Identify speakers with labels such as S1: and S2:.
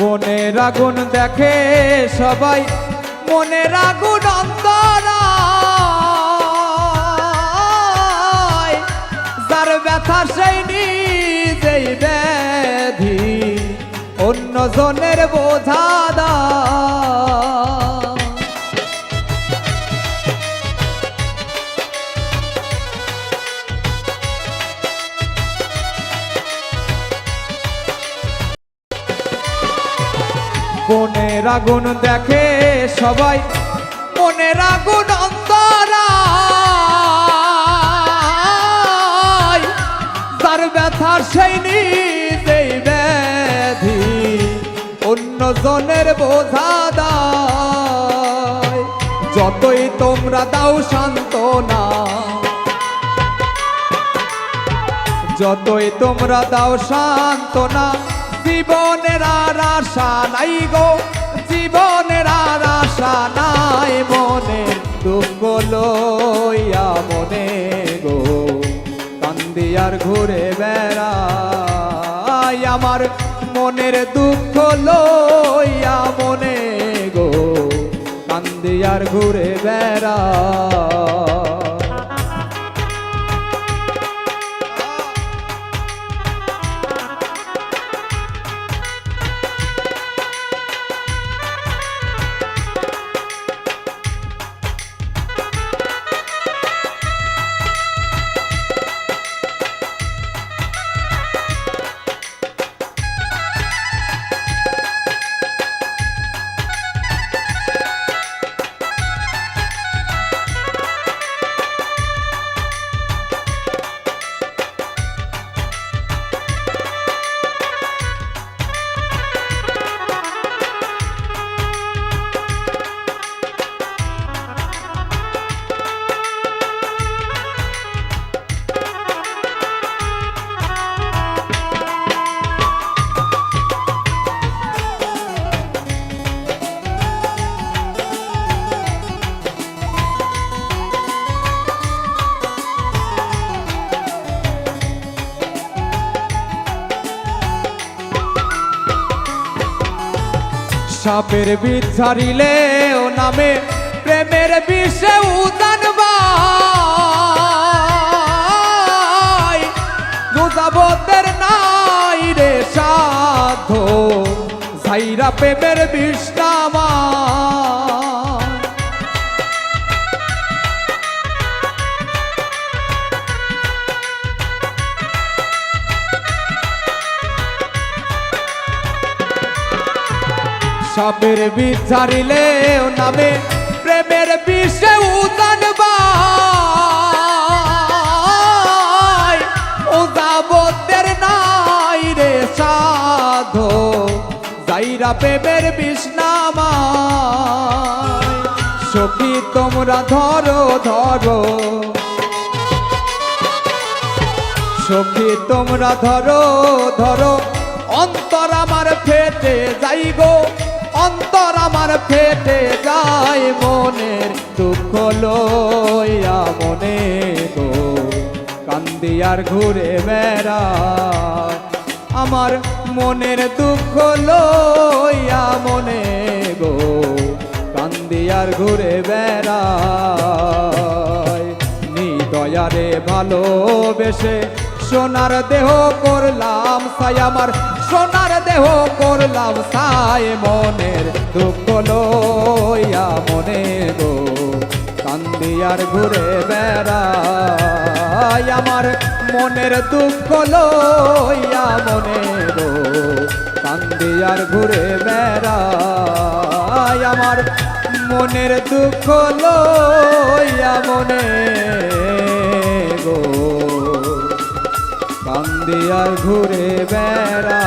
S1: মনের আগুন দেখে সবাই মনের আগুন অন্তরা যার ব্যথা সেই নিজেই ব্যাধি অন্য জনের বোঝা দা মনের আগুন দেখে সবাই। মনের আগুন অন্তরা যার ব্যথার সেই নিজেই ব্যাধি অন্য জনের বোঝা দায়। যতই তোমরা দাও শান্তনা যতই তোমরা দাও সান্ত্বনা জীবনের আর আশা নাই গো। জীবনের আর আশা নাই মনে, দুঃখ লইয়া মনে গো। কান্দি আর ঘুরে বেড়াই আমার মনের দুঃখ লইয়া মনে গো। কান্দি আর ঘুরে বেড়াই সাপের ঝাড়িলে ও নামে প্রেমের বিষে উদান বুঝাবতের নাই রে সাধ সাইরা প্রেমের বিষ সাপের ঝাড়িলে নামে প্রেমের বিষে উদান ও যাবতের নাই রে সাধো, যাইরা প্রেমের বিষ বিষ্ণামা সখী, তোমরা ধরো ধরো। সখী, তোমরা ধরো ধরো। অন্তর দুঃখ লইয়া মনে গো কান্দি আর ঘুরে বেড়া। আমার মনের দুঃখ লইয়া মনে গো, কান্দি আর ঘুরে বেড়ায়। নিদয়ারে ভালোবেসে সোনার দেহ করলাম সাই, আমার সোনার দেহ করলাম সাই। মনের দুঃখ লইয়া মনে গো কান্দি আর ঘুরে বেড়াই আমার মনের দুঃখ লইয়া মনে গো কান্দি আর ঘুরে বেড়াই আমার মনের দুঃখ লইয়া মনে গো কান্দি আর ঘুরে বেড়া